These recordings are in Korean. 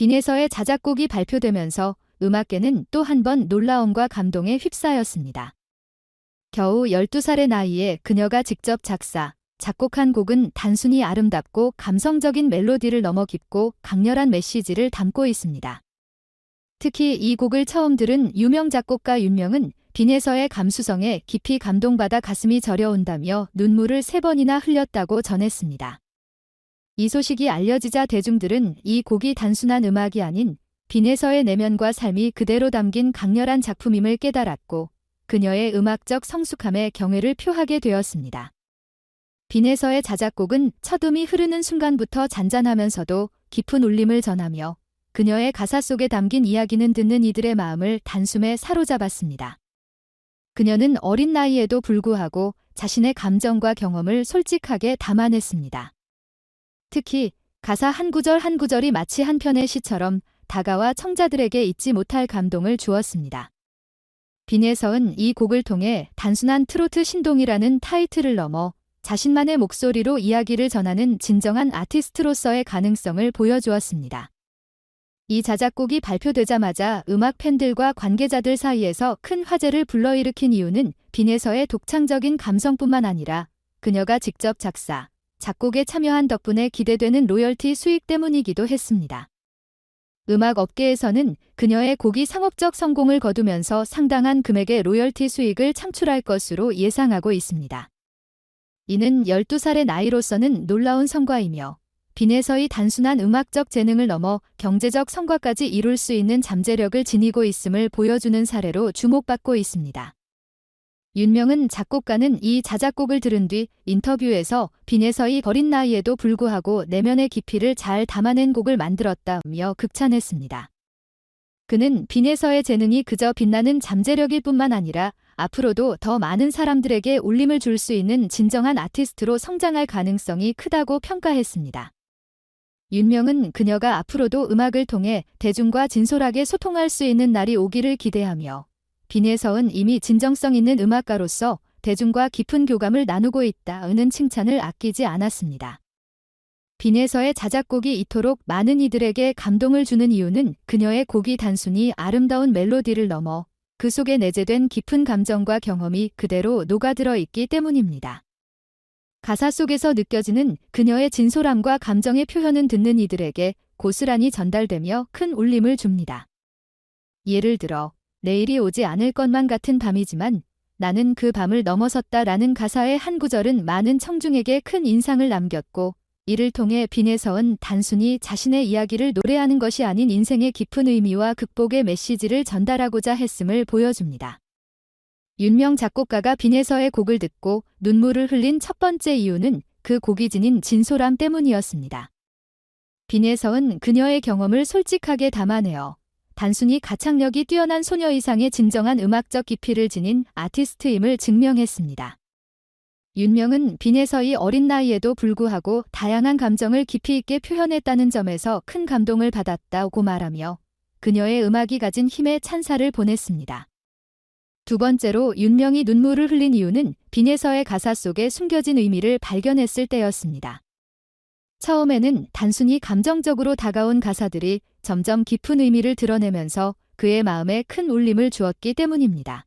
빈에서의 자작곡이 발표되면서 음악계는 또 한 번 놀라움과 감동에 휩싸였습니다. 겨우 12살의 나이에 그녀가 직접 작사, 작곡한 곡은 단순히 아름답고 감성적인 멜로디를 넘어 깊고 강렬한 메시지를 담고 있습니다. 특히 이 곡을 처음 들은 유명 작곡가 윤명은 빈에서의 감수성에 깊이 감동받아 가슴이 저려온다며 눈물을 세 번이나 흘렸다고 전했습니다. 이 소식이 알려지자 대중들은 이 곡이 단순한 음악이 아닌 빈에서의 내면과 삶이 그대로 담긴 강렬한 작품임을 깨달았고 그녀의 음악적 성숙함에 경애를 표하게 되었습니다. 빈에서의 자작곡은 첫 음이 흐르는 순간부터 잔잔하면서도 깊은 울림을 전하며 그녀의 가사 속에 담긴 이야기는 듣는 이들의 마음을 단숨에 사로잡았습니다. 그녀는 어린 나이에도 불구하고 자신의 감정과 경험을 솔직하게 담아냈습니다. 특히 가사 한 구절 한 구절이 마치 한 편의 시처럼 다가와 청자들에게 잊지 못할 감동을 주었습니다. 빈에서은 이 곡을 통해 단순한 트로트 신동이라는 타이틀을 넘어 자신만의 목소리로 이야기를 전하는 진정한 아티스트로서의 가능성을 보여주었습니다. 이 자작곡이 발표되자마자 음악 팬들과 관계자들 사이에서 큰 화제를 불러일으킨 이유는 빈에서의 독창적인 감성뿐만 아니라 그녀가 직접 작사, 작곡에 참여한 덕분에 기대되는 로열티 수익 때문이기도 했습니다. 음악 업계에서는 그녀의 곡이 상업적 성공을 거두면서 상당한 금액의 로열티 수익을 창출할 것으로 예상하고 있습니다. 이는 12살의 나이로서는 놀라운 성과이며 빈에서의 단순한 음악적 재능을 넘어 경제적 성과까지 이룰 수 있는 잠재력을 지니고 있음을 보여주는 사례로 주목받고 있습니다. 윤명은 작곡가는 이 자작곡을 들은 뒤 인터뷰에서 빈에서의 어린 나이에도 불구하고 내면의 깊이를 잘 담아낸 곡을 만들었다며 극찬했습니다. 그는 빈에서의 재능이 그저 빛나는 잠재력일 뿐만 아니라 앞으로도 더 많은 사람들에게 울림을 줄 수 있는 진정한 아티스트로 성장할 가능성이 크다고 평가했습니다. 윤명은 그녀가 앞으로도 음악을 통해 대중과 진솔하게 소통할 수 있는 날이 오기를 기대하며 빈에서은 이미 진정성 있는 음악가로서 대중과 깊은 교감을 나누고 있다는 칭찬을 아끼지 않았습니다. 빈에서의 자작곡이 이토록 많은 이들에게 감동을 주는 이유는 그녀의 곡이 단순히 아름다운 멜로디를 넘어 그 속에 내재된 깊은 감정과 경험이 그대로 녹아들어 있기 때문입니다. 가사 속에서 느껴지는 그녀의 진솔함과 감정의 표현은 듣는 이들에게 고스란히 전달되며 큰 울림을 줍니다. 예를 들어, 내일이 오지 않을 것만 같은 밤이지만 나는 그 밤을 넘어섰다라는 가사의 한 구절은 많은 청중에게 큰 인상을 남겼고 이를 통해 빈에서은 단순히 자신의 이야기를 노래하는 것이 아닌 인생의 깊은 의미와 극복의 메시지를 전달하고자 했음을 보여줍니다. 윤명 작곡가가 빈에서의 곡을 듣고 눈물을 흘린 첫 번째 이유는 그 곡이 지닌 진솔함 때문이었습니다. 빈에서은 그녀의 경험을 솔직하게 담아내어 단순히 가창력이 뛰어난 소녀 이상의 진정한 음악적 깊이를 지닌 아티스트임을 증명했습니다. 윤명은 빈에서의 어린 나이에도 불구하고 다양한 감정을 깊이 있게 표현했다는 점에서 큰 감동을 받았다고 말하며 그녀의 음악이 가진 힘에 찬사를 보냈습니다. 두 번째로 윤명이 눈물을 흘린 이유는 빈에서의 가사 속에 숨겨진 의미를 발견했을 때였습니다. 처음에는 단순히 감정적으로 다가온 가사들이 점점 깊은 의미를 드러내면서 그의 마음에 큰 울림을 주었기 때문입니다.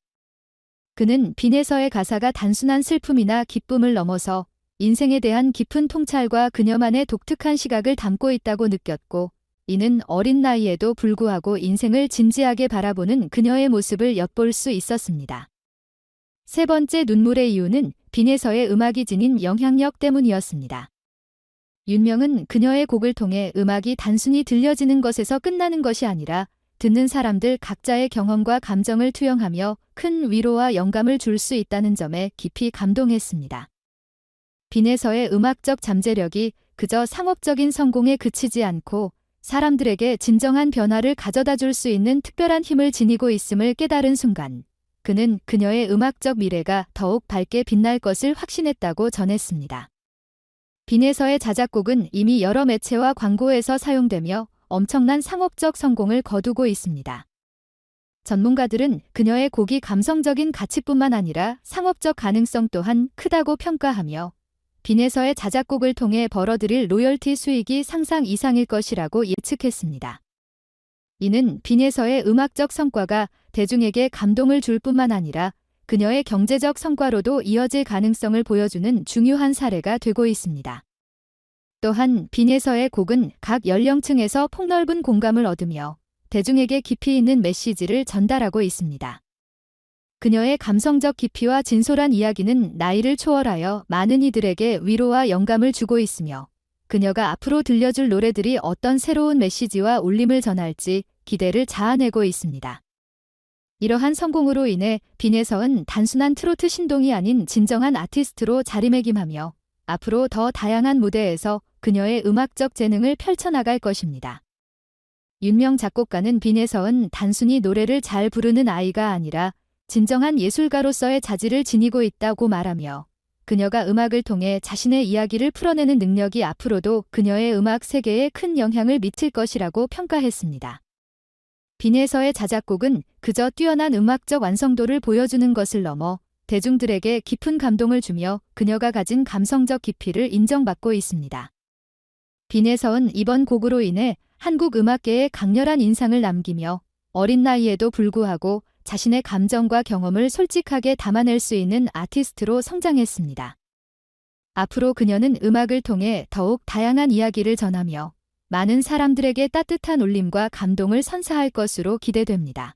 그는 빈에서의 가사가 단순한 슬픔이나 기쁨을 넘어서 인생에 대한 깊은 통찰과 그녀만의 독특한 시각을 담고 있다고 느꼈고, 이는 어린 나이에도 불구하고 인생을 진지하게 바라보는 그녀의 모습을 엿볼 수 있었습니다. 세 번째 눈물의 이유는 빈에서의 음악이 지닌 영향력 때문이었습니다. 윤명은 그녀의 곡을 통해 음악이 단순히 들려지는 것에서 끝나는 것이 아니라 듣는 사람들 각자의 경험과 감정을 투영하며 큰 위로와 영감을 줄 수 있다는 점에 깊이 감동했습니다. 빈에서의 음악적 잠재력이 그저 상업적인 성공에 그치지 않고 사람들에게 진정한 변화를 가져다 줄 수 있는 특별한 힘을 지니고 있음을 깨달은 순간, 그는 그녀의 음악적 미래가 더욱 밝게 빛날 것을 확신했다고 전했습니다. 빈에서의 자작곡은 이미 여러 매체와 광고에서 사용되며 엄청난 상업적 성공을 거두고 있습니다. 전문가들은 그녀의 곡이 감성적인 가치뿐만 아니라 상업적 가능성 또한 크다고 평가하며 빈에서의 자작곡을 통해 벌어들일 로열티 수익이 상상 이상일 것이라고 예측했습니다. 이는 빈에서의 음악적 성과가 대중에게 감동을 줄 뿐만 아니라 그녀의 경제적 성과로도 이어질 가능성을 보여주는 중요한 사례가 되고 있습니다. 또한 빈에서의 곡은 각 연령층에서 폭넓은 공감을 얻으며 대중에게 깊이 있는 메시지를 전달하고 있습니다. 그녀의 감성적 깊이와 진솔한 이야기는 나이를 초월하여 많은 이들에게 위로와 영감을 주고 있으며 그녀가 앞으로 들려줄 노래들이 어떤 새로운 메시지와 울림을 전할지 기대를 자아내고 있습니다. 이러한 성공으로 인해 빈에서은 단순한 트로트 신동이 아닌 진정한 아티스트로 자리매김하며 앞으로 더 다양한 무대에서 그녀의 음악적 재능을 펼쳐나갈 것입니다. 윤명 작곡가는 빈에서은 단순히 노래를 잘 부르는 아이가 아니라 진정한 예술가로서의 자질을 지니고 있다고 말하며 그녀가 음악을 통해 자신의 이야기를 풀어내는 능력이 앞으로도 그녀의 음악 세계에 큰 영향을 미칠 것이라고 평가했습니다. 빈에서의 자작곡은 그저 뛰어난 음악적 완성도를 보여주는 것을 넘어 대중들에게 깊은 감동을 주며 그녀가 가진 감성적 깊이를 인정받고 있습니다. 빈에서은 이번 곡으로 인해 한국 음악계에 강렬한 인상을 남기며 어린 나이에도 불구하고 자신의 감정과 경험을 솔직하게 담아낼 수 있는 아티스트로 성장했습니다. 앞으로 그녀는 음악을 통해 더욱 다양한 이야기를 전하며 많은 사람들에게 따뜻한 울림과 감동을 선사할 것으로 기대됩니다.